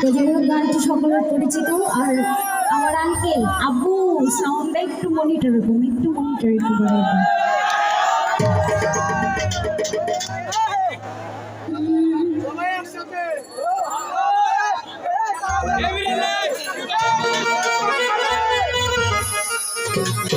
তো যাই হোক সকলের পরিচিত। আর আমার আঙ্কেল আব্বু সাউন্ডটা একটু মনিটর করুন, একটু মনিটর একটু বাড়াবেন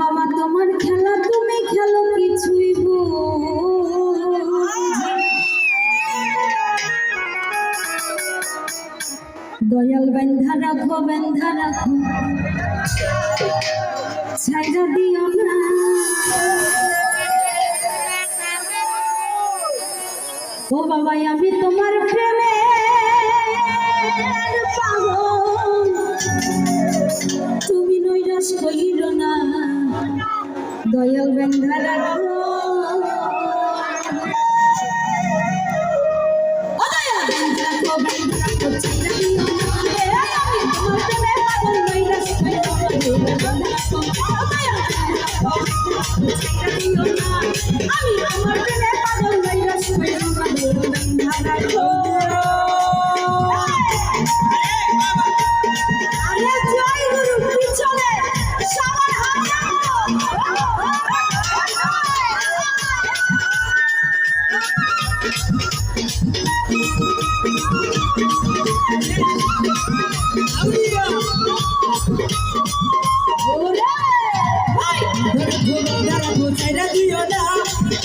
বাবা, তোমার খেলা তুমি খেলো কিছুই দয়াল বেন্ধা রাখো বেন্ধা রাখো। ছাইরা দিও না। ও বাবা, আমি তোমার প্রেমে তুমি নৈরাশ কইল না। দয়াল বেন্ধা রাখো ও দয়াল বেন্ধা রাখো বেন্ধা রাখো ছাইরা দিও না এ আমি তোমার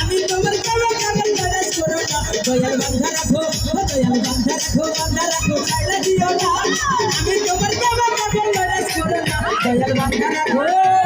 আমি তোমার কেমন কেমন নারাজ করো না দয়াল বান্ধা রাখো দয়াল বান্ধা রাখো বান্ধা রাখো ছাইড়া দিও না আমি তোমার কালো কাগল নারাজ করো না রাখো